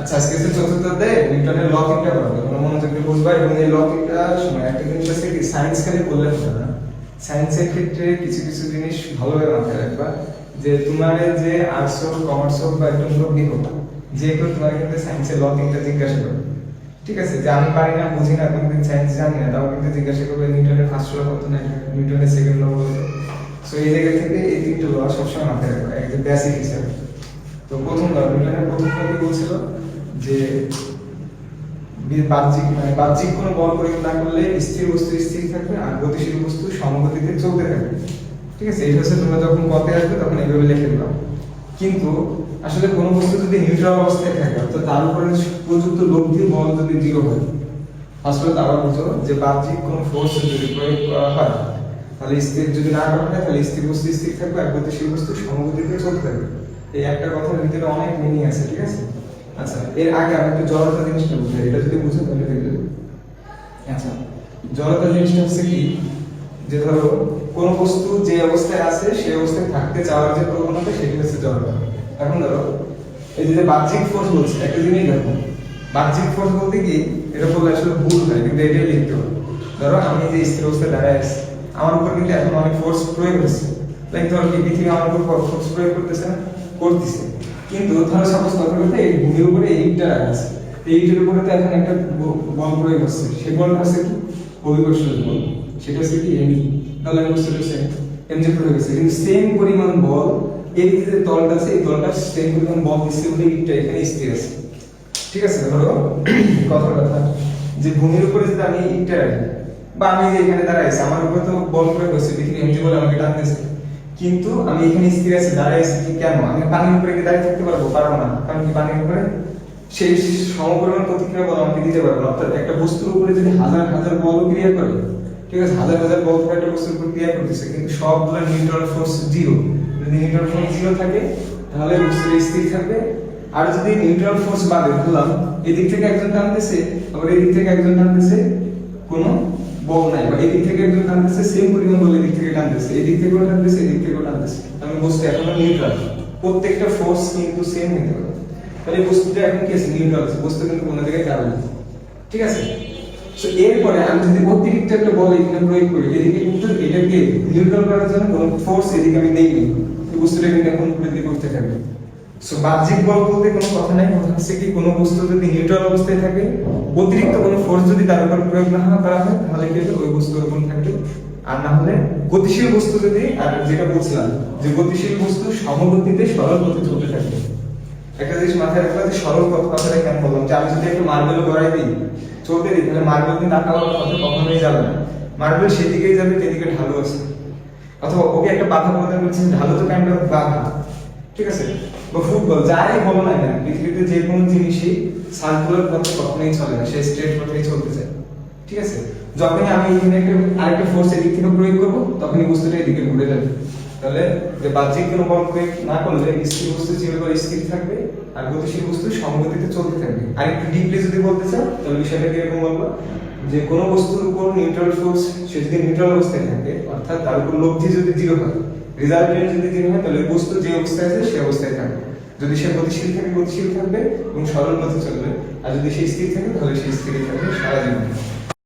আচ্ছা আজকে হচ্ছে চতুর্থ অধ্যায়ে নিউটনের ল তিনটা পড়াবো তোমরা মনোযোগ দিয়ে বুঝবা, এবং এই ল তিনটা সময় একটা জিনিস আছে কি সায়েন্স খালি বললে হবে না। সায়েন্সের ক্ষেত্রে কিছু কিছু জিনিস ভালোভাবে মাথায় রাখবা, যে তোমার যে আর্টস হোক কমার্স হোক, বা একদম লোকই হোক, যে কেউ তোমার কিন্তু সায়েন্সের ল তিনটা জিজ্ঞাসা করবে। ঠিক আছে, যে আমি পারি না, বুঝি না, কোনদিন সায়েন্স জানি না, তাও কিন্তু জিজ্ঞাসা করবে নিউটনের ফার্স্ট ল কত না নিউটনের সেকেন্ড ল কত সো এই জায়গা থেকে এই তিনটে ল সবসময় মাথায় রাখবা, একদম বেসিক হিসাবে। তো প্রথম ল নিউটনের প্রথম ল কি বলছিল যে বাহ্যিক মানে বাহ্যিক কোনো বল প্রয়োগ না করলে স্থির বস্তু স্থির থাকবে আর গতিশীল বস্তু সমগতিতে চলতে থাকবে। ঠিক আছে? এটা হচ্ছে তোমরা যখন পথে আসবে তখন এইভাবে লিখে দিবা কিন্তু আসলে কোনো বস্তু যদি নিউট্রাল অবস্থায় থাকে, অর্থাৎ তার উপরে প্রযুক্ত লব্ধি বল যদি জিরো হয় আসলে আবার বুঝো যে বাহ্যিক কোনো ফোর্স যদি প্রয়োগ করা হয়, তাহলে স্থির যদি না করা হয়, তাহলে স্থির বস্তু স্থির থাকবে আর গতিশীল বস্তু সমগতিতে চলতে থাকবে। এই একটা কথার ভিতরে অনেক মিনিং আছে, ঠিক আছে? আচ্ছা এর আগে আমি একটু জড়তা জিনিসটা বুঝি এটা যদি বুঝো তাহলে দেখবে আচ্ছা জড়তা জিনিসটা হচ্ছে কি? যে ধরো, কোন বস্তু যে অবস্থায় আছে সেই অবস্থায় থাকতে চাওয়ার যে প্রবণতা, সেটি হচ্ছে জড়তা। এখন ধরো, এই যে বাহ্যিক ফোর্স বলছে, একটা জিনিস দেখো। বাহ্যিক ফোর্স বলতে কি? এটা বললে আসলে ভুল হয়, কিন্তু এটাই লিখতে হবে। ধরো, আমি যে স্থির অবস্থায় দাঁড়ায় আছি, আমার উপর কিন্তু এখন অনেক ফোর্স প্রয়োগ হচ্ছে। লাইক ধরো পৃথিবী আমার উপর ফোর্স প্রয়োগ করতেছে না? করতেছে। কিন্তু ধরো সাপোজ কথা কথা এই ভূমির উপরে এইটা আছে। এইটার উপরে তো এখন একটা বল প্রয়োগ হচ্ছে। সেই বলটা হচ্ছে কি? অভিকর্ষজ বল সেটা হচ্ছে কি? এমনি তাহলে আমি বুঝতে পারছি এমনি প্রয়োগ হচ্ছে কিন্তু সেম পরিমাণ বল এই যে তলটা আছে, এই তলটা সেম পরিমাণ বল দিচ্ছে বলে এইটা এখানে স্থির আছে। ঠিক আছে, ধরো কথার কথা যে ভূমির উপরে যদি আমি ইটটা রাখি, বা আমি যে এখানে দাঁড়াইছি, আমার উপরে তো বল প্রয়োগ হচ্ছে পৃথিবী এমনি বলে আমাকে টানতেছে। কিন্তু আমি এখানে স্থির আছি দাঁড়াই আছি কেন? আমি পানির উপরে কি দাঁড়িয়ে থাকতে পারব? পারব না। কারণ কি পানির উপরে? সেই সমপরিমাণ প্রতিক্রিয়া বল আমাকে দিতে পারব। অর্থাৎ একটা বস্তুর উপরে যদি হাজার হাজার বল ক্রিয়া করে, ঠিক আছে, হাজার হাজার বল একটা বস্তুর উপর ক্রিয়া করতেছে, কিন্তু সবগুলো নিউট্রাল ফোর্স জিরো। যদি নিউট্রাল ফোর্স জিরো থাকে, তাহলে বস্তুটা স্থির থাকবে। আর যদি নিউট্রাল ফোর্স বাদে, ধরলাম, এদিক থেকে একজন টানতেছে, আবার এদিক থেকে একজন টানতেছে, কোনো বল নাই, বা এদিক থেকে একজন টানতেছে সেম পরিমাণ বল এদিক থেকে টানতেছে, এদিক থেকেও টানতেছে, এদিক থেকেও টানতেছে। আমি বস্তু এখনও নিউট্রাল প্রত্যেকটা ফোর্স কিন্তু সেম নিতে পারে। তাহলে বস্তুটা এখন কি আছে? নিউট্রাল আছে। বস্তু কিন্তু কোনো জায়গায় যাবে না। ঠিক আছে? তো এরপরে আমি যদি অতিরিক্ত একটা বল এখানে প্রয়োগ করি, এদিকে কিন্তু এটাকে নিউট্রাল করার জন্য কোনো ফোর্স এদিকে আমি দেইনি এই বস্তুটা কিন্তু এখন দিকে উঠতে থাকবে। সো বাহ্যিক বল বলতে কোনো কথা নাই হচ্ছে কি কোনো বস্তু যদি নিউট্রাল অবস্থায় থাকে, অতিরিক্ত কোনো ফোর্স যদি তার উপর প্রয়োগ না করা হয়, তাহলে কি? ওই থাকবে। আর না হলে গতিশীল বস্তু যদি, আর যেটা বলছিলাম, যে গতিশীল বস্তু সমগতিতে সরল পথে চলতে থাকবে একটা জিনিস মাথায় রাখবা যে সরল পথ কথাটা কেন বললাম? যে আমি যদি একটু মার্বেল গড়াই দিই, চলতে দিই, তাহলে মার্বেল কিন্তু আঁকা পথে কখনোই যাবে না। মার্বেল সেদিকেই যাবে যেদিকে ঢালু আছে। অথবা ওকে একটা বাধা প্রদান করছেন ঢালু তো কাইন্ড অফ বাধা ঠিক আছে? বা ফুটবল যাই বলো না কেন, পৃথিবীতে যে কোনো জিনিসই সার্কুলার পথে কখনোই চলে না সে স্ট্রেট পথেই চলতে চায়। ঠিক আছে? যখনই আমি এখানে একটা, আরেকটা ফোর্স এদিক থেকে প্রয়োগ করব, তখনই বস্তুটা এদিকে ঘুরে যাবে। তাহলে যে বাহ্যিক কোনো বল প্রয়োগ না করলে স্থির বস্তু যেভাবে স্থির থাকবে আর গতিশীল বস্তু সমগতিতে চলতে থাকবে। আর একটু ডিপলি যদি বলতে চাও, তাহলে বিষয়টা কীরকম বলব, যে কোনো বস্তুর উপর নিউট্রাল ফোর্স সে যদি নিউট্রাল অবস্থায় থাকে, অর্থাৎ তার উপর লব্ধি যদি জিরো হয় রেজাল্টেন্ট যদি জিরো হয়, তাহলে বস্তু যে অবস্থায় আছে, সে অবস্থায় থাকবে। যদি সে গতিশীল থাকে, গতিশীল থাকবে এবং সরল পথে চলবে। আর যদি সে স্থির থাকে, তাহলে সে স্থির থাকবে সারা জীবন।